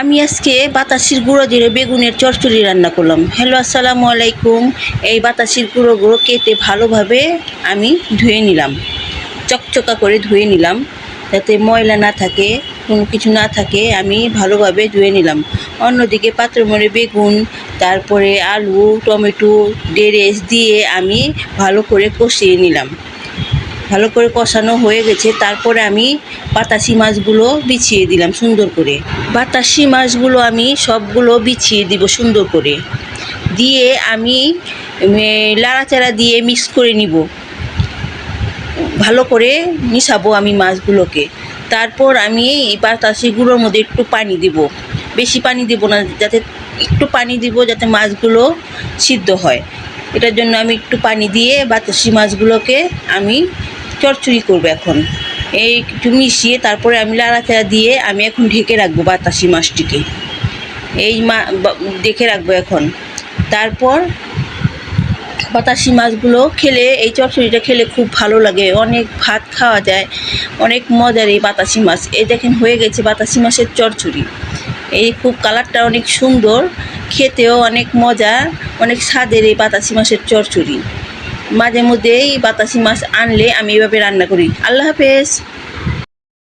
আমি আজকে বাতাসির গুঁড়ো দিয়ে বেগুনের চচ্চড়ি রান্না করলাম। হ্যালো, আসসালামু আলাইকুম। এই বাতাসির গুঁড়োগুলো কেটে ভালোভাবে আমি ধুয়ে নিলাম। চকচকা করে ধুয়ে নিলাম। যাতে ময়লা না থাকে, কোনো কিছু না থাকে, আমি ভালোভাবে ধুয়ে নিলাম। অন্যদিকে পাত্রের মধ্যে বেগুন, তারপরে আলু, টমেটো, ডেরেস দিয়ে আমি ভালো করে কষিয়ে নিলাম। ভালো করে কষানো হয়ে গেছে। তারপরে আমি বাতাসি মাছগুলো বিছিয়ে দিলাম সুন্দর করে। বাতাসি মাছগুলো আমি সবগুলো বিছিয়ে দিব সুন্দর করে। দিয়ে আমি লাড়াচাড়া দিয়ে মিক্স করে নিব। ভালো করে মিশাবো আমি মাছগুলোকে। তারপর আমি এই বাতাসি গুঁড়োর মধ্যে একটু পানি দিব। বেশি পানি দিব না, যাতে একটু পানি দিব যাতে মাছগুলো সিদ্ধ হয়। এটার জন্য আমি একটু পানি দিয়ে বাতাসি মাছগুলোকে আমি চচ্চড়ি করব এখন। এই একটু মিশিয়ে তারপরে আমি লাড়াচাড়া দিয়ে আমি এখন ঢেকে রাখব বাতাসি মাছটিকে। এই মা দেখে রাখব এখন। তারপর বাতাসি মাছগুলো খেলে, এই চচ্চড়িটা খেলে খুব ভালো লাগে। অনেক ভাত খাওয়া যায়, অনেক মজার এই বাতাসি মাছ। এই দেখেন, হয়ে গেছে বাতাসি মাছের চচ্চড়ি এই খুব কালারটা অনেক সুন্দর, খেতেও অনেক মজা অনেক স্বাদের এই বাতাসি মাছের চচ্চড়ি মাঝে মধ্যে এই বাতাসি মাছ আনলে আমি এভাবে রান্না করি। আল্লাহ হাফেজ।